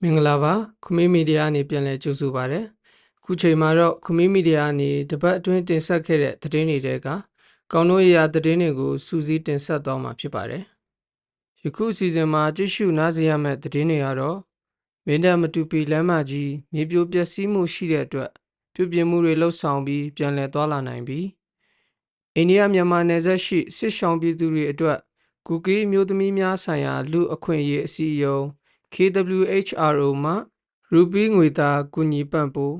မင်္ဂလာပါခမင်းမီဒီယာအနေပြန်လည်ကြိုဆိုပါရစေခုချိန်မှာတော့ခမင်းမီဒီယာအနေတပတ်အတွင်းတင်ဆက်ခဲ့တဲ့သတင်းတွေတဲကကောင်းတို့ရာသတင်းတွေကိုစူးစီးတင်ဆက်သွားမှာဖြစ်ပါတယ်ယခုအစီအစဉ်မှာကြည့်ရှုနားဆင်ရမယ့်သတင်းတွေကတော့မင်းတပ်မတူပီလမ်းမကြီးမြေပြိုပျက်စီးမှုရှိတဲ့အတွက်ပြုပြင်မှုတွေလှုပ်ဆောင်ပြီးပြန်လည်သွားလာနိုင်ပြီး အိန္ဒိယမြန်မာနယ်စပ်ရှိစစ်ရှောင်းပြည်သူတွေအတွက်ကူကီးမျိုးသမီးများဆိုင်ရာလူအခွင့်အရေးအစည်းအရုံး KWHRO မှရူပီးငွေသားကူညီပံ့ပိုး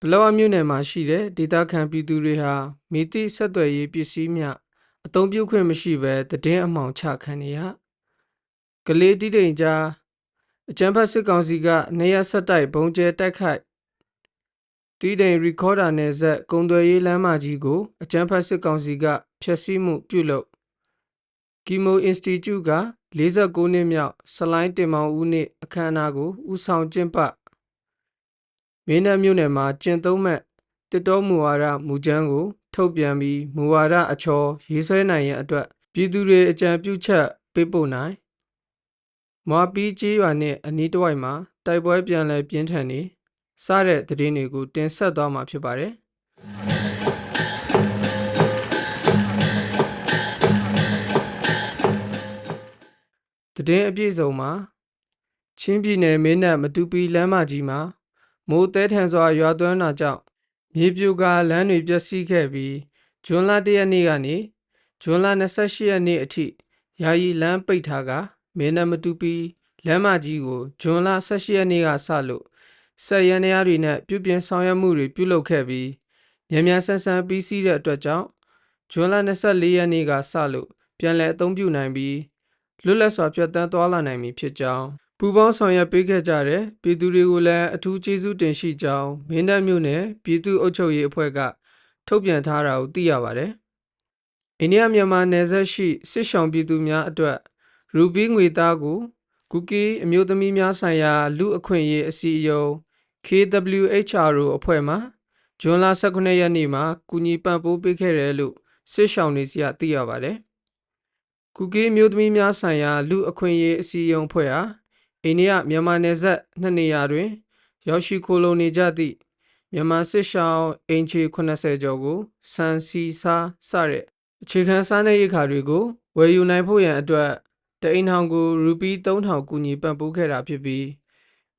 ဘလော့မြို့နယ်မှာရှိတဲ့ဒေသခံပြည်သူတွေဟာမိတိဆက်သွယ်ရေးပစ္စည်းများအသုံးပြုခွင့်မရှိဘဲတည်င်းအမှောင်ချခံနေရကလေးတိတိန်ကြားအကြံဖတ်စစ်ကောင်စီကနေရဆက်တိုက်ဘုံကျဲတိုက်ခိုက် တီးတိန်ရီကော်ဒါနယ်ဆက်ကုံသွယ်ရေးလမ်းမကြီးကို အကြံဖတ်စစ်ကောင်စီက ဖျက်ဆီးမှုပြုလုပ်ကီမိုအင်စတီကျုက49နှစ်မြောက် ဆလိုင်းတင်မောင်ဦးနေ့အခမ်းအနားကို ဦးဆောင်ကျင်းပမင်းတပ်မြို့နယ်မှာကျင့်သုံးမဲ့တစ်တော်မူဝါဒမူကျန်းကို ထုတ်ပြန်ပြီးမူဝါဒအချော်ရေးဆွဲနိုင်ရန်အတွက်ပြည်သူတွေအကြံပြုချက်ပေးပို့နိုင်မွာပီးကျေးရွာနဲ့အနီးတစ်ဝိုက်မှာတိုက်ပွဲပြန်လည်ပြင်းထန်နေ စတဲ့သတင်းတွေကိုတင်ဆက်သွားမှာဖြစ်ပါတယ်တည်င်းအပြည့်စုံမှာချင်းပြည်နယ်မင်းတပ်မတူပီလမ်းမကြီးမှာမိုးတဲထန်စွာရွာသွန်းတာကြောင့်မြေပြိုကာလမ်းတွေပျက်စီးခဲ့ပြီးဂျွန်လ၁ရက်နေ့ကနေဂျွန်လ28ရက်နေ့အထိယာယီလမ်းပိတ်ထားကမင်းတပ်မတူပီလမ်းမကြီးကိုဂျွန်လ18ရက်နေ့ကစလို့ ဆက်ရန်ရတွေနဲ့ပြုပြင်ဆောင်ရွက်မှုတွေပြုလုပ်ခဲ့ပြီးမြန်မြန်ဆန်ဆန်ပြီးစီးတဲ့အတွက်ကြောင့်ဂျွန်လ24ရက်နေ့ကစလို့ပြန်လည်အသုံးပြုနိုင်ပြီးလွတ်လပ်စွာဖြတ်သန်းသွားလာနိုင်မည်ဖြစ်ကြောင်းပူပေါင်းဆောင်ရွက်ပေးခဲ့ကြတဲ့ပြည်သူတွေကိုလည်းအထူးကျေးဇူးတင်ရှိကြောင်းမင်းတပ်မြို့နယ်ပြည်သူ့အုပ်ချုပ်ရေးအဖွဲ့ကထုတ်ပြန်ထားတာကိုသိရပါတယ်။အိန္ဒိယမြန်မာနယ်စပ်ရှိစစ်ဆောင်ပြည်သူများအတွက်ရူပီးငွေသားကိုကူကီအမျိုးသမီးများဆိုင်ရာလူအခွင့်အရေးအစည်းအရုံး KWHRO အဖွဲ့မှဇွန်လ18ရက်နေ့မှာကူညီပံ့ပိုးပေးခဲ့တယ်လို့စစ်ဆောင်နေစီကသိရပါတယ်။ကုကေးမျိုးသမီးများဆိုင်ရာလူအခွင့်အရေးအစည်းအရုံးအဖွဲ့ဟာအိန္ဒိယမြန်မာနယ်စပ်နှစ်နေရာတွင် ရောက်ရှိခိုလုံနေကြသည့်မြန်မာစစ်ရှောင်းအင်ချီ80ကျော်ကိုစံစီစာစတဲ့အခြေခံစားနပ်ရိက္ခာတွေကိုဝယ်ယူနိုင်ဖို့ရန်အတွက်တအိမ်ထောင်ကိုရူပီ3000ကူညီပံ့ပိုးခဲ့တာဖြစ်ပြီး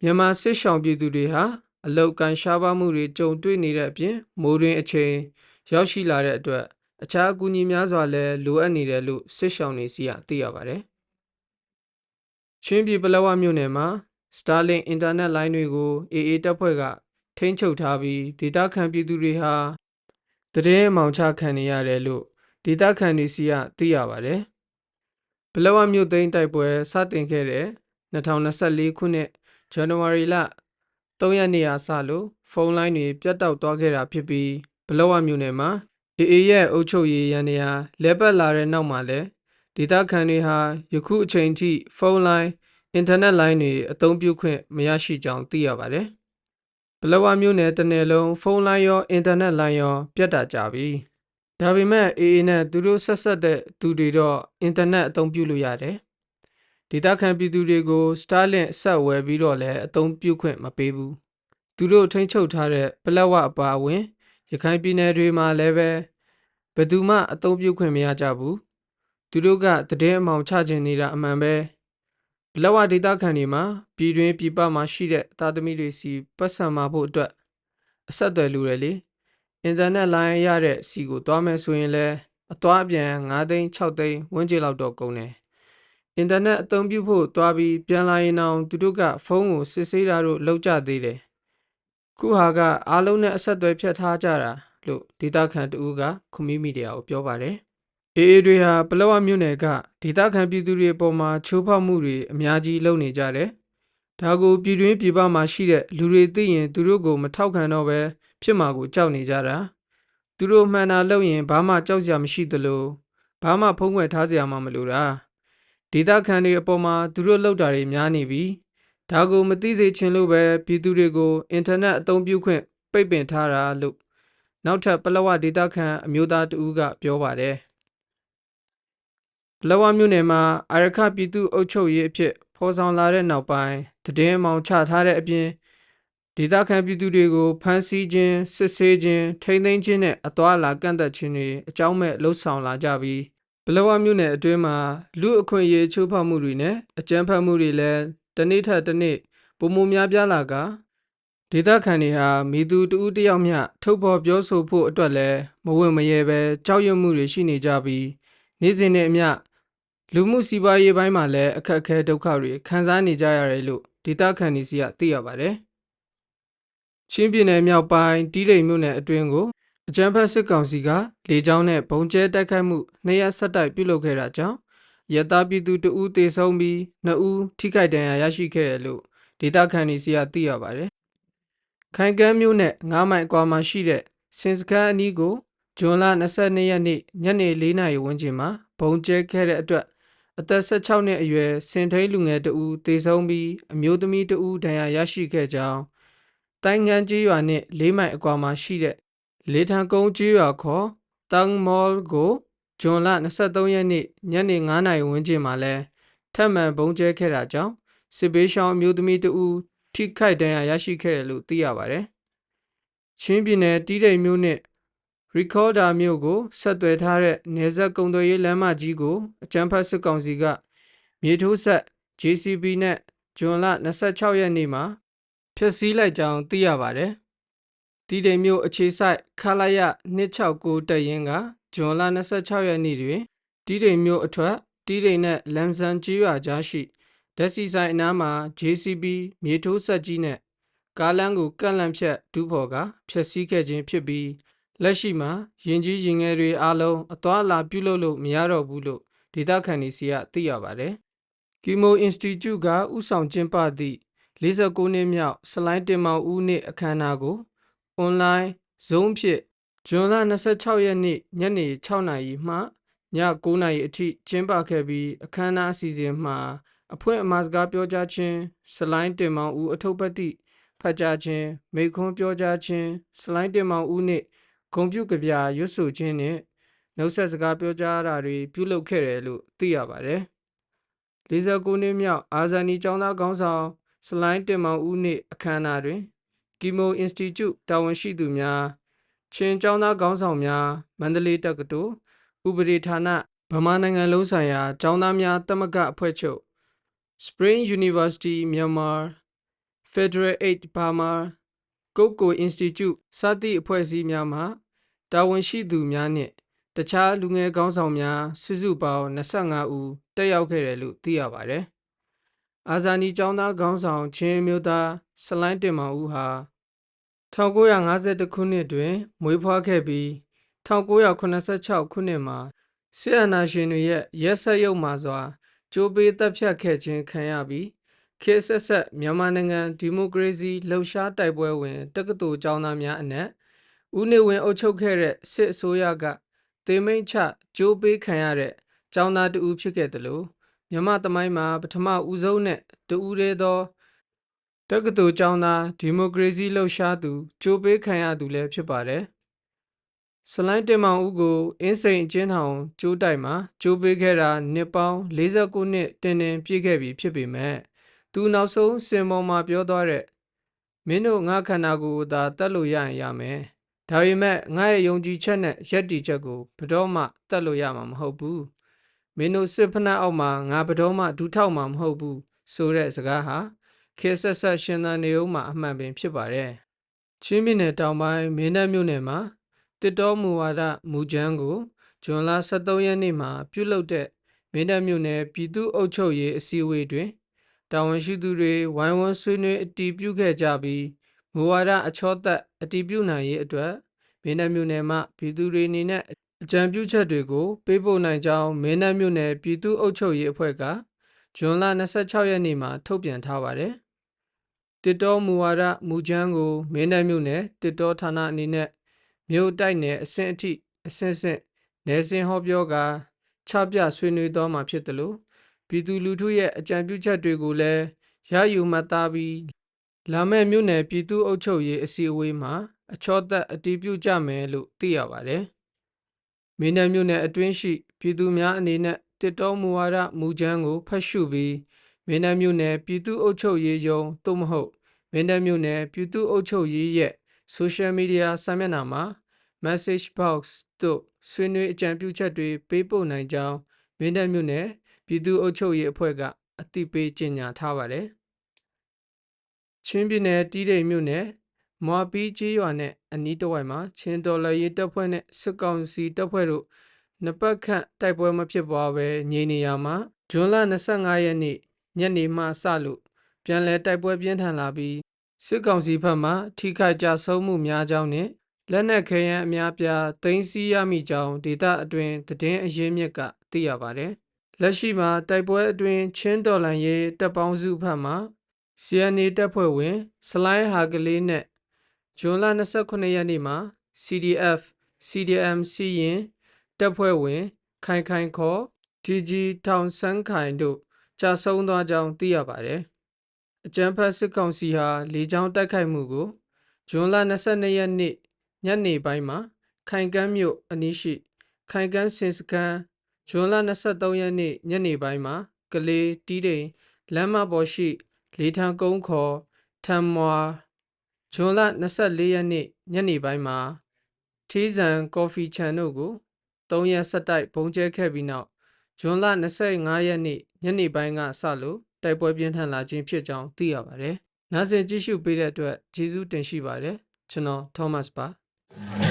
မြန်မာစစ်ရှောင်းပြည်သူတွေဟာအလောက်ကန်ရှားပါမှုတွေကြုံတွေ့နေတဲ့အပြင်မိုးတွင်အချိန်ရောက်ရှိလာတဲ့အတွက်အခြားအကူအညီများစွာလည်းလိုအပ်နေတယ်လို့စစ်ရှောင်းနေစီကသိရပါတယ်။ချင်းပြည်ပလောဝမြို့နယ်မှာ Starlink အင်တာနက်လိုင်းတွေကို AA တပ်ဖွဲ့ကထိန်းချုပ်ထားပြီးဒေသခံပြည်သူတွေဟာတရင်အမောင်ချခံနေရတယ်လို့ဒေသခံတွေစီကသိရပါတယ်။ပလောဝမြို့သိမ်းတိုက်ပွဲစတင်ခဲ့တဲ့2024ခုနှစ် ဇန်နဝါရီလ3ရက်နေ့အားစလို့ဖုန်းလိုင်းတွေပြတ်တောက်သွားခဲ့တာဖြစ်ပြီးဘလောဝမြို့နယ်မှာအေအေရဲ့အုပ်ချုပ်ရေးရန်နေရာလဲပတ်လာတဲ့နောက်မှာလည်းဒေသခံတွေဟာယခုအချိန်ထိဖုန်းလိုင်းအင်တာနက်လိုင်းတွေအသုံးပြုခွင့်မရရှိကြောင်းသိရပါတယ်။ဘလဝမျိုးနယ်တနယ်လုံးဖုန်းလိုင်းရောအင်တာနက်လိုင်းရောပြတ်တာကြပြီ။ဒါပေမဲ့အေအေနဲ့သူတို့ဆက်ဆက်တဲ့သူတွေတော့အင်တာနက်အသုံးပြုလို့ရတယ်။ ဒေသခံပြည်သူတွေကို Starlink ဆက်ဝယ်ပြီးတော့လည်းအသုံးပြုခွင့်မပေးဘူး။သူတို့ထိန်းချုပ်ထားတဲ့ပလက်ဝအပါအဝင်ရခိုင်ပြည်နယ်တွေမှာလည်းပဲဘယ်သူမှအသုံးပြုခွင့်မရကြဘူးသူတို့ကတည်င်းအမောင်ချခြင်းနေတာအမှန်ပဲဘလဝဒေတာခန်တွေမှာပြည်တွင်းပြည်ပမှာရှိတဲ့သားသမီးတွေစီပတ်စံမှာဖို့အတွက်အဆက်အသွယ်လိုတယ်လေအင်တာနက်လိုင်းရတဲ့စီကိုသွားမယ်ဆိုရင်လည်းအသွားအပြန်9သိန်း6သိန်းဝန်းကျင်လောက်တော့ကုန်တယ် အင်တာနက်အသုံးပြုဖို့သွားပြီးပြန်လာရင်အောင်သူတို့ကဖုန်းကိုစစ်ဆေးတာတို့လောက်ကြသေးတယ်ခုဟာကအားလုံးနဲ့အဆက်အသွယ်ဖြတ်ထားကြတာလို့ဒေတာခန်တူကခွန်မီမီဒီယာကိုပြောပါတယ်။အေအေတွေဟာပလောဝမြို့နယ်ကဒေတာခန်ပြည်သူတွေအပေါ်မှာချိုးဖောက်မှုတွေအများကြီးလုပ်နေကြတယ်။ဒါကိုပြည်တွင်းပြည်ပမှာရှိတဲ့လူတွေသိရင်သူတို့ကိုမထောက်ခံတော့ပဲဖြစ်မှာကိုကြောက်နေကြတာ။သူတို့မှန်တာလုပ်ရင်ဘာမှကြောက်စရာမရှိသလိုဘာမှဖုံးကွယ်ထားစရာမှမလိုတာ။ ဒေတာခန်တွေအပေါ်မှာသူတို့လုပ်တာတွေများနေပြီ။ဒါကိုမသိစေချင်လို့ပဲပြည်သူတွေကိုအင်တာနက်အသုံးပြုခွင့်ပိတ်ပင်ထားတာလို့နောက်ထပ်ပလောဝဒေတာခန်အမျိုးသားတဦးကပြောပါတယ်ပလောဝမြို့နယ်မှာအာရခပြည်သူ့အုပ်ချုပ်ရေးအဖြစ်ဖော်ဆောင်လာတဲ့နောက်ပိုင်းတည်င်းအမောင်ချထားတဲ့အပြင်ဒေသခံပြည်သူတွေကိုဖမ်းဆီးခြင်းစစ်ဆေးခြင်းထိန်းသိမ်းခြင်းနဲ့အသွာအလာကန့်သက်ခြင်းတွေအကြောင်းမဲ့လှုပ်ဆောင်လာကြပြီး ပလောဝမြို့နယ်အတွင်းမှာလူအခွင့်အရေးချိုးဖောက်မှုတွေနဲ့အကြမ်းဖက်မှုတွေလည်းတစ်နေ့ထက်တစ်နေ့ပုံမများပြားလာကဒေသခံတွေဟာမိသူတဦးတစ်ယောက်မျှထုတ်ဖော်ပြောဆိုဖို့အတွက်လည်းမဝင့်မရဲပဲကြောက်ရွံ့မှုတွေရှိနေကြပြီးနေ့စဉ်နဲ့အမျှလူမှုစီးပွားရေးပိုင်းမှာလည်းအခက်အခဲဒုက္ခတွေခံစားနေကြရတယ်လို့ဒေသခံတွေစီကသိရပါတယ်။ချင်းပြည်နယ်မြောက်ပိုင်းတီးလိမ်မြို့နယ်အတွင်းကို အကြမ်းဖက်စစ်ကောင်စီကလေကြောင်းနဲ့ဘုံကျဲတိုက်ခိုက်မှုနှစ်ရက်ဆက်တိုက်ပြုလုပ်ခဲ့တာကြောင့်ရတပြည်သူတဦးသေဆုံးပြီးနှစ်ဦးထိခိုက်ဒဏ်ရာရရှိခဲ့တယ်လို့ဒေသခံတွေစီကသိရပါတယ်။ခိုင်ကမ်းမြို့နယ်9မိုင်အကွာမှာရှိတဲ့စင်စခန်းအနီးကိုဇွန်လ22ရက်နေ့ညနေ4နာရီဝန်းကျင်မှာဘုံကျဲခဲ့တဲ့အတွက်အသက်16နှစ်အရွယ်စင်ထိန်လူငယ်တဦးသေဆုံးပြီးအမျိုးသမီးတဦးဒဏ်ရာရရှိခဲ့ကြောင်းတိုင်းငန်းကြီးရွာနှင့်လေးမိုင်အကွာမှာရှိတဲ့ လေထံကုန်းကြီးရွာခေါ်တန်းမော်ကိုဂျွန်လ23ရက်နေ့ညနေ9နာရီဝန်းကျင်မှာလဲထပ်မံဘုံကျဲခဲ့တာကြောင့်စစ်ဘေးရှောင်းအမျိုးသမီးတဦးထိခိုက်ဒဏ်ရာရရှိခဲ့တယ်လို့သိရပါတယ်။ချင်းပြည်နယ်တီးတိမ်မြို့နှင့် Recorder မြို့ကိုဆက်သွယ်ထားတဲ့နေဆက်ကုံသွယ်ရေးလမ်းမကြီးကိုအကြမ်းဖက်စစ်ကောင်စီကမြေထိုးဆက် JCB နဲ့ဂျွန်လ26ရက်နေ့မှာဖျက်ဆီးလိုက်ကြောင်းသိရပါတယ်။ တီတိမ်မြို့အခြေစိုက်ခလာရ269တပ်ရင်းကဂျွန်လ26ရက်နေ့တွင်တီတိမ်မြို့အထွက်တီတိမ်နဲ့လမ်ဆန်ကြီးရွာကြားရှိဓာတ်စီဆိုင်အနားမှာ JCB မြေထိုးဆက်ကြီးနဲ့ကားလမ်းကိုကန့်လန့်ဖြတ်ဒူးဖော်ကဖျက်ဆီးခဲ့ခြင်းဖြစ်ပြီးလက်ရှိမှာရင်ကြီးရင်ငယ်တွေအားလုံးအသွာအလာပြုလုပ်လို့မရတော့ဘူးလို့ဒေသခံတွေစီကသိရပါတယ်။ကီမိုအင်စတီကျုကဥဆောင်ကျင်းပသည့်49နှစ်မြောက်စလိုင်းတင်မောင်ဦးနေ့အခမ်းအနားကို အွန်လိုင်းဇုံးဖြစ်ဇွန်လ26ရက်နေ့ညနေ6နာရီမှည9နာရီအထိကျင်းပခဲ့ပြီးအခမ်းအနားအစီအစဉ်မှာအဖွင့်အမှာစကားပြောကြားခြင်းစလိုင်းတင်မောင်ဦးအထုပ်ပတ်တိဖတ်ကြားခြင်းမိခွန်းပြောကြားခြင်းစလိုင်းတင်မောင်ဦးနှင့်ဂုံပြုကဗျာရွတ်ဆိုခြင်းနဲ့နှုတ်ဆက်စကားပြောကြားတာတွေပြုလုပ်ခဲ့တယ်လို့သိရပါတယ်။49နှစ်မြောက်အာဇာနည်ကျောင်းသားခေါင်းဆောင်စလိုင်းတင်မောင်ဦးနေ့အခမ်းအနားတွင် ကီမိုအင်စတီကျုတာဝန်ရှိသူများချင်းကျောင်းသားခေါင်းဆောင်များမန္တလေးတက္ကသိုလ်ဥပဒေဌာနဗမာနိုင်ငံလုံးဆိုင်ရာကျောင်းသားများတမကအဖွဲ့ချုပ် Spring University Myanmar Federal Aid Burma ကုတ်ကို Institute စသည့်အဖွဲ့အစည်းများမှတာဝန်ရှိသူများနှင့်တခြားလူငယ်ကောင်းဆောင်များစုစုပေါင်း25ဦးတက်ရောက်ခဲ့တယ်လို့သိရပါတယ်။ အာဇာနည်ကျောင်းသားခေါင်းဆောင်ချင်းမျိုးသားစလိုင်းတင်မောင်ဦးဟာ1952ခုနှစ်တွင် မွေးဖွားခဲ့ပြီး1986ခုနှစ်မှာဆီယနာရှင်တွေရဲ့ရက်ဆက်ရုပ်မှာစွာကြိုးပေးတပ်ဖြတ်ခဲ့ခြင်းခံရပြီးခေတ်ဆက်ဆက်မြန်မာနိုင်ငံဒီမိုကရေစီလှုပ်ရှားတိုက်ပွဲဝင်တက္ကသိုလ်ကျောင်းသားများအနက်ဦးနေဝင်းအုပ်ချုပ်ခဲ့တဲ့စစ်အစိုးရကတေမိန်ချကြိုးပေးခံရတဲ့ကျောင်းသားတဦးဖြစ်ခဲ့တယ်လို့ မြမသမိုင်းမှာပထမဦးဆုံးနဲ့တဦးတည်းသောတက္ကသိုလ်ကျောင်းသားဒီမိုကရေစီလှုပ်ရှားသူကြိုးပေးခံရသူလည်းဖြစ်ပါတယ်။စလိုင်းတင်မောင်ဦးကိုအင်းစိန်အချင်းထောင်ကျိုးတိုက်မှာကျိုးပေးခဲ့တာနှစ်ပေါင်း49နှစ်တင်တင်ပြည့်ခဲ့ပြီဖြစ်ပေမဲ့သူနောက်ဆုံးစင်ပေါ်မှာပြောသွားတဲ့မင်းတို့ငါခန္ဓာကိုယ်သာတတ်လို့ရရင်ရမယ်ဒါပေမဲ့ငါရဲ့ယုံကြည်ချက်နဲ့ယက်တီချက်ကိုဘယ်တော့မှတတ်လို့ရမှာမဟုတ်ဘူး မင်းတို့စစ်ဖက်နှက်အောက်မှာငါဘယ်တော့မှဒူးထောက်မှာမဟုတ်ဘူးဆိုတဲ့စကားဟာခေဆက်ဆက်ရှင်သန်နေဦးမှာအမှန်ပင်ဖြစ်ပါတယ်ချင်းပြည်နယ်တောင်ပိုင်းမင်းတပ်မြို့နယ်မှာတစ်တော်မူဝါဒမူချမ်းကိုဇွန်လ23ရက်နေ့မှာပြုလုပ်တဲ့မင်းတပ်မြို့နယ်ပြည်သူ့အုပ်ချုပ်ရေးအစည်းအဝေးတွင်တာဝန်ရှိသူတွေဝိုင်းဝန်းဆွေးနွေးအတည်ပြုခဲ့ကြပြီးမူဝါဒအချောသက်အတည်ပြုနိုင်ရေးအတွက်မင်းတပ်မြို့နယ်မှပြည်သူတွေအနေနဲ့အ ကြံပြုချက်တွေကို ပေးပို့နိုင်ကြောင်းမင်းတပ်မြို့နယ်ပြည်သူ့အုပ်ချုပ်ရေးအဖွဲ့ကဇွန်လ26ရက်နေ့မှာ ထုတ်ပြန်ထားပါတယ်။တစ်တော်မူဝါဒမူချမ်းကိုမင်းတပ်မြို့နယ်တစ်တော်ဌာနအနေနဲ့မြို့တိုက်နယ်အဆင့်အထိအဆင့်ဆင့်နယ်စင်ဟောပြောကာချပြဆွေးနွေးတော်မှာဖြစ်တယ်လို့ပြည်သူလူထုရဲ့အကြံပြုချက်တွေကိုလည်းရယူမှတ်သားပြီးလာမယ့်မြို့နယ်ပြည်သူ့အုပ်ချုပ်ရေးအစည်းအဝေးမှာအချောသက်အတည်ပြုကြမယ်လို့သိရပါတယ်။ မင်းနယ်မြို့နယ်အတွင်းရှိပြည်သူများအနေနဲ့တစ်တော်မူဝါဒမူချမ်းကိုဖတ်ရှုပြီးမင်းတပ်မြို့နယ်ပြည်သူ့အုပ်ချုပ်ရေးယုံသို့မဟုတ်မင်းတပ်မြို့နယ်ပြည်သူ့အုပ်ချုပ်ရေးရဲ့ social media စာမျက်နှာမှာ message box တို့ဆွေးနွေးအကြံပြုချက်တွေပေးပို့နိုင်ကြောင်းမင်းတပ်မြို့နယ်ပြည်သူ့အုပ်ချုပ်ရေးအဖွဲ့ကအသိပေးကြေညာထားပါတယ်။ချင်းပြည်နယ်တီးတိမ်မြို့နယ် မွာပီးကျေးရွာနဲ့အနီးတစ်ဝိုက်မှာချင်းတော်လည်ရေးတပ်ဖွဲ့နဲ့စစ်ကောင်စီတပ်ဖွဲ့တို့နှစ်ပတ်ခန့်တိုက်ပွဲမဖြစ်ပွားပဲငြိမ်နေရမှာဇွန်လ25ရက်နေ့ညနေမှစလို့ပြန်လည်တိုက်ပွဲပြင်းထန်လာပြီးစစ်ကောင်စီဘက်မှထိခိုက်ကြဆုံးမှုများကြောင်းနဲ့လက်နက်ခဲယမ်းအများပြားသိမ်းဆည်းရမိကြောင်းဒေသအတွင်းသတင်းအရင်းမြစ်ကသိရပါတယ်။လက်ရှိမှာတိုက်ပွဲအတွင်းချင်းတော်လန်ရေးတပ်ပေါင်းစုဘက်မှ CNA တပ်ဖွဲ့ဝင် စလိုင်းဟာကလေးနဲ့ ဇွန်လ29ရက်နေ့မှာ CDF CDM စီရင်တပ်ဖွဲ့ဝင် ခိုင်ခိုင်ခေါ် TG ထောင်ဆန်းခိုင်တို့ကြာဆုံးသွားကြောင်းသိရပါတယ်။အကြမ်းဖက်စစ်ကောင်စီဟာလေကြောင်းတိုက်ခိုက်မှုကိုဇွန်လ22ရက်နေ့ညနေပိုင်းမှာ ခိုင်ကမ်းမြို့အနီးရှိခိုင်ကမ်းစင်စခန်းဇွန်လ23ရက်နေ့ညနေပိုင်းမှာ ကလေးတီးတိမ်လမ်းမပေါ်ရှိ လေထံကုန်းခေါ်ထမ်မွာ ဇွန်လ24ရက်နေ့ညနေပိုင်းမှာထီးဆန်ကော်ဖီချန်တို့ကို3ရက်ဆက်တိုက်ပုံကျဲခဲ့ပြီးနောက်ဇွန်လ25ရက်နေ့ညနေပိုင်းကစလို့တိုက်ပွဲပြင်းထန်လာခြင်းဖြစ်ကြောင်းသိရပါတယ်။နားဆင်ကြည့်ရှုပေးတဲ့အတွက်ကျေးဇူးတင်ရှိပါတယ်။ကျွန်တော် Thomas ပါ။